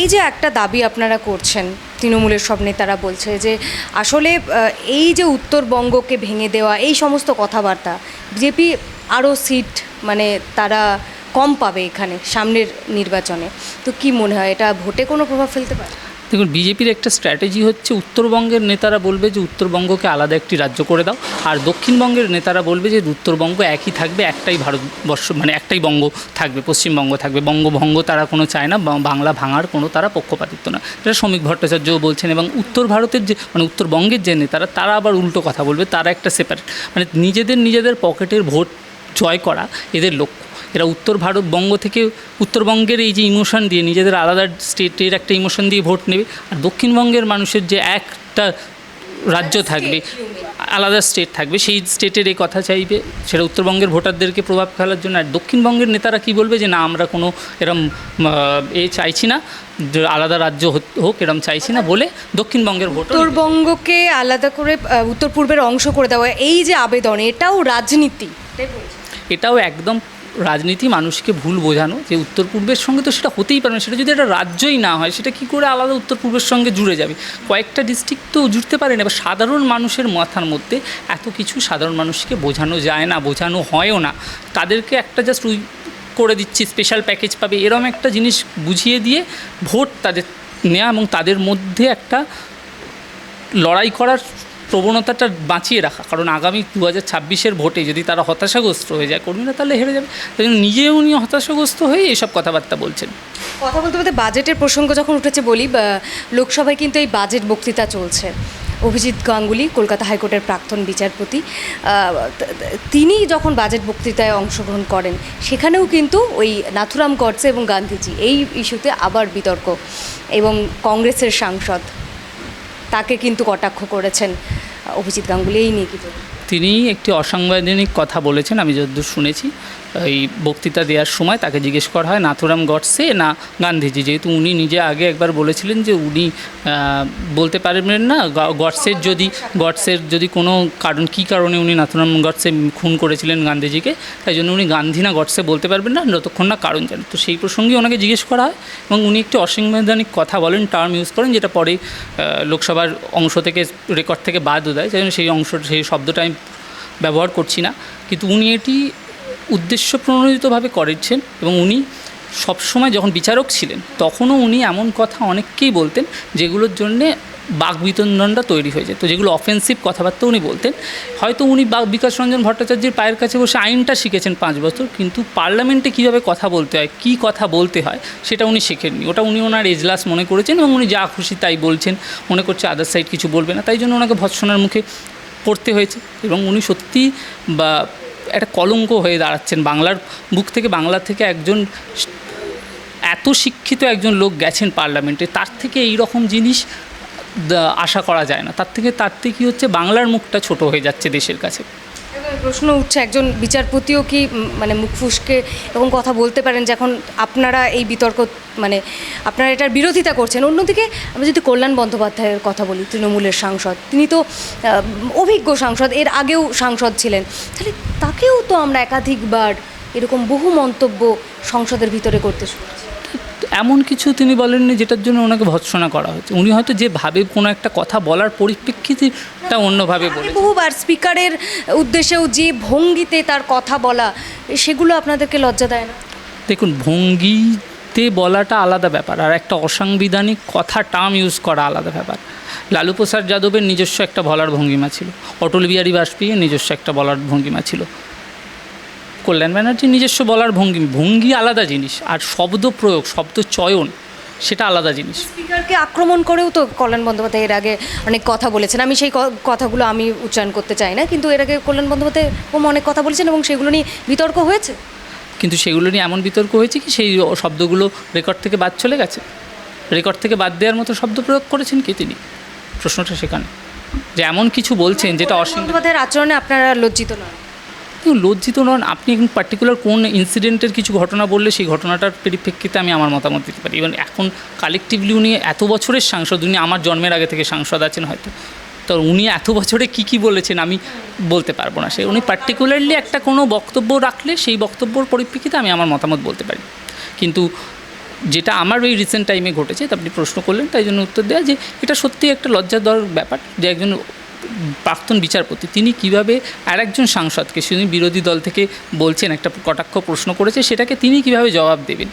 এই যে একটা দাবি আপনারা করছেন, তৃণমূলের সব নেতারা বলছে যে আসলে এই যে উত্তরবঙ্গকে ভেঙে দেওয়া, এই সমস্ত কথাবার্তা, বিজেপি আরও সিট মানে তারা কম পাবে এখানে, সামনের নির্বাচনে। তো কি মনে হয়, এটা ভোটে কোনো প্রভাব ফেলতে পারে? দেখুন, বিজেপির একটা স্ট্র্যাটেজি হচ্ছে উত্তরবঙ্গের নেতারা বলবে যে উত্তরবঙ্গকে আলাদা একটি রাজ্য করে দাও, আর দক্ষিণবঙ্গের নেতারা বলবে যে উত্তরবঙ্গ একই থাকবে, একটাই ভারতবর্ষ মানে একটাই বঙ্গ থাকবে, পশ্চিমবঙ্গ থাকবে। বঙ্গভঙ্গ তারা কোনো চায় না বাংলা ভাঙার কোনো তারা পক্ষপাতিত্ব না। এটা শ্রমিক ভট্টাচার্যও বলছেন, এবং উত্তর ভারতের যে মানে উত্তরবঙ্গের যে নেতারা, তারা আবার উল্টো কথা বলবে, তারা একটা সেপারেট মানে নিজেদের নিজেদের পকেটের ভোট জয় করা, এদের লক্ষ্য। এরা উত্তর ভারতবঙ্গ থেকে উত্তরবঙ্গের এই যে ইমোশন দিয়ে নিজেদের আলাদা স্টেটের একটা ইমোশন দিয়ে ভোট নেবে আর দক্ষিণবঙ্গের মানুষের যে একটা রাজ্য থাকবে আলাদা স্টেট থাকবে সেই স্টেটের এই কথা চাইবে সেটা উত্তরবঙ্গের ভোটারদেরকে প্রভাব ফেলার জন্য। আর দক্ষিণবঙ্গের নেতারা কি বলবে যে না আমরা কোনো এরম এ চাইছি না আলাদা রাজ্য হোক এরম চাইছি না বলে দক্ষিণবঙ্গের ভোট উত্তরবঙ্গকে আলাদা করে উত্তর পূর্বের অংশ করে দেওয়া এই যে আবেদন এটাও রাজনীতি এটাও একদম রাজনীতি মানুষকে ভুল বোঝানো, যে উত্তর পূর্বের সঙ্গে তো সেটা হতেই পারে না, সেটা যদি একটা রাজ্যই না হয়, সেটা কি করে আলাদা উত্তর পূর্বের সঙ্গে জুড়ে যাবে? কয়েকটা ডিস্ট্রিক্ট তো জুড়তে পারে না, এবার সাধারণ মানুষের মাথার মধ্যে এত কিছু সাধারণ মানুষকে বোঝানো যায় না, বোঝানো হয়ও না। তাদেরকে একটা জাস্ট উই করে দিচ্ছি স্পেশাল প্যাকেজ পাবে, এরম একটা জিনিস বুঝিয়ে দিয়ে ভোট তাদের নেওয়া এবং তাদের মধ্যে একটা লড়াই করার প্রবণতাটা বাঁচিয়ে রাখা। কারণ আগামী দু হাজার ছাব্বিশের ভোটে যদি তারা হতাশাগ্রস্ত হয়ে যায়, কর্মীরা তাহলে হেরে যাবে। তাই জন্য নিজেও উনি হতাশাগ্রস্ত হয়ে এসব কথাবার্তা বলছেন। কথা বলতে বলতে বাজেটের প্রসঙ্গ যখন উঠেছে বলি লোকসভায় কিন্তু এই বাজেট বক্তৃতা চলছে। অভিজিৎ গাঙ্গুলি, কলকাতা হাইকোর্টের প্রাক্তন বিচারপতি তিনি যখন বাজেট বক্তৃতায় অংশগ্রহণ করেন, সেখানেও কিন্তু ওই নাথুরাম গডসে এবং গান্ধীজি এই ইস্যুতে আবার বিতর্ক এবং কংগ্রেসের সাংসদ তাকে কিন্তু কটাক্ষ করেছেন। অভিজিৎ গাঙ্গুলি এই নিয়ে কি তিনি একটি অসাংবিধানিক কথা বলেছেন আমি যতদূর শুনেছি। এই বক্তৃতা দেওয়ার সময় তাকে জিজ্ঞেস করা হয়, নাথুরাম গডসে না গান্ধীজি? যেহেতু উনি নিজে আগে একবার বলেছিলেন যে উনি বলতে পারবেন না গডসের যদি গডসের যদি কোনো কারণ, কী কারণে উনি নাথুরাম গডসে খুন করেছিলেন গান্ধীজিকে? তাই জন্য উনি গান্ধী না গডসে বলতে পারবেন না, যতক্ষণ না কারণ জানেন তো সেই প্রসঙ্গে ওনাকে জিজ্ঞেস করা হয় এবং উনি একটি অসাংবিধানিক কথা বলেন, টার্ম ইউজ করেন, যেটা পরে লোকসভার অংশ থেকে, রেকর্ড থেকে বাদও দেয়। সেই জন্য সেই অংশ, সেই শব্দটা আমি ব্যবহার করছি না। কিন্তু উনি এটি উদ্দেশ্য প্রণোদিতভাবে করেছেন এবং উনি সবসময় যখন বিচারক ছিলেন, তখনও উনি এমন কথা অনেককেই বলতেন যেগুলোর জন্যে বাকবিতণ্ডনটা তৈরি হয়ে যেত, যেগুলো অফেন্সিভ কথাবার্তা উনি বলতেন। হয়তো উনি বা বিকাশ রঞ্জন ভট্টাচার্যের পায়ের কাছে বসে আইনটা শিখেছেন পাঁচ বছর, কিন্তু পার্লামেন্টে কীভাবে কথা বলতে হয়, কী কথা বলতে হয়, সেটা উনি শেখেননি। ওটা উনি ওনার এজলাস মনে করেছেন এবং উনি যা খুশি তাই বলছেন, মনে করছে আদার সাইড কিছু বলবে না। তাই জন্য ওনাকে ভৎসনার মুখে পড়তে হয়েছে এবং উনি সত্যি বা একটা কলঙ্ক হয়ে দাঁড়াচ্ছেন। বাংলার বুক থেকে, বাংলা থেকে একজন এত শিক্ষিত একজন লোক গেছেন পার্লামেন্টে, তার থেকে এই রকম জিনিস আশা করা যায় না। তার থেকে তার থেকে কী হচ্ছে, বাংলার মুখটা ছোট হয়ে যাচ্ছে দেশের কাছে। প্রশ্ন উঠছে, একজন বিচারপতিও কি মানে মুখ ফুসকে এবং কথা বলতে পারেন যখন আপনারা এই বিতর্ক মানে আপনারা এটার বিরোধিতা করছেন। অন্যদিকে আমি যদি কল্যাণ বন্দ্যোপাধ্যায়ের কথা বলি, তৃণমূলের সাংসদ, তিনি তো অভিজ্ঞ সাংসদ, এর আগেও সাংসদ ছিলেন। তাহলে তাকেও তো আমরা একাধিকবার এরকম বহু মন্তব্য সংসদের ভিতরে করতে শুনেছি। এমন কিছু তিনি বলেননি যেটার জন্য ওনাকে ভৎসনা করা হচ্ছে উনি হয়তো যেভাবে কোনো একটা কথা বলার পরিপ্রেক্ষিতেটা অন্যভাবে বলে বহুবার স্পিকারের উদ্দেশ্যেও যে ভঙ্গিতে তার কথা বলা সেগুলো আপনাদেরকে লজ্জা দেয় না? দেখুন ভঙ্গিতে বলাটা আলাদা ব্যাপার আর একটা অসাংবিধানিক কথা টার্ম ইউজ করা আলাদা ব্যাপার। লালু প্রসাদ যাদবের নিজস্ব একটা বলার ভঙ্গিমা ছিল। অটল বিহারী বাজপেয়ীর নিজস্ব একটা বলার ভঙ্গিমা ছিল। কল্যাণ ব্যানার্জির নিজস্ব বলার ভঙ্গি ভঙ্গি আলাদা জিনিস আর শব্দ প্রয়োগ শব্দ চয়ন সেটা আলাদা জিনিস। স্পিকারকে আক্রমণ করেও তো কল্যাণ বন্দ্যোপাধ্যায় এর আগে অনেক কথা বলেছেন। আমি সেই কথাগুলো আমি উচ্চারণ করতে চাই না কিন্তু এর আগে কল্যাণ বন্দ্যোপাধ্যায় ওম অনেক কথা বলেছেন এবং সেগুলো নিয়ে বিতর্ক হয়েছে? কিন্তু সেগুলো নিয়ে এমন বিতর্ক হয়েছে কি সেই শব্দগুলো রেকর্ড থেকে বাদ চলে গেছে? রেকর্ড থেকে বাদ দেওয়ার মতো শব্দ প্রয়োগ করেছেন কি তিনি? প্রশ্নটা সেখানে। যে এমন কিছু বলছেন যেটা অসীম আচরণে আপনারা লজ্জিত নন। দেখুন, লজ্জিত নন আপনি এখন পার্টিকুলার কোন ইনসিডেন্টের কিছু ঘটনা বললে সেই ঘটনাটার পরিপ্রেক্ষিতে আমি আমার মতামত দিতে পারি। ইভেন এখন কালেকটিভলি উনি এত বছরের সাংসদ উনি আমার জন্মের আগে থেকে সাংসদ আছেন হয়তো। তো উনি এত বছরে কি কি বলেছেন আমি বলতে পারব না। সে উনি পার্টিকুলারলি একটা কোনো বক্তব্য রাখলে সেই বক্তব্যর পরিপ্রেক্ষিতে আমি আমার মতামত বলতে পারি। কিন্তু যেটা আমার ওই রিসেন্ট টাইমে ঘটেছে তা আপনি প্রশ্ন করলেন তাই জন্য উত্তর দেওয়া যে এটা সত্যি একটা লজ্জা দেওয়ার ব্যাপার যে একজন প্রাক্তন বিচারপতি, তিনি কীভাবে আর একজন সাংসদকে শুধু বিরোধী দল থেকে বলছেন, একটা কটাক্ষ প্রশ্ন করেছে, সেটাকে তিনি কীভাবে জবাব দেবেন?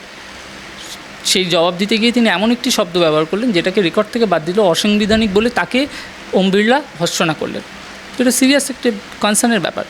সেই জবাব দিতে গিয়ে তিনি এমন একটি শব্দ ব্যবহার করলেন, যেটাকে রেকর্ড থেকে বাদ দিল অসাংবিধানিক বলে তাকে ওম বিড়লা ভর্সনা করলেন। এটা সিরিয়াস একটা কনসার্নের ব্যাপার।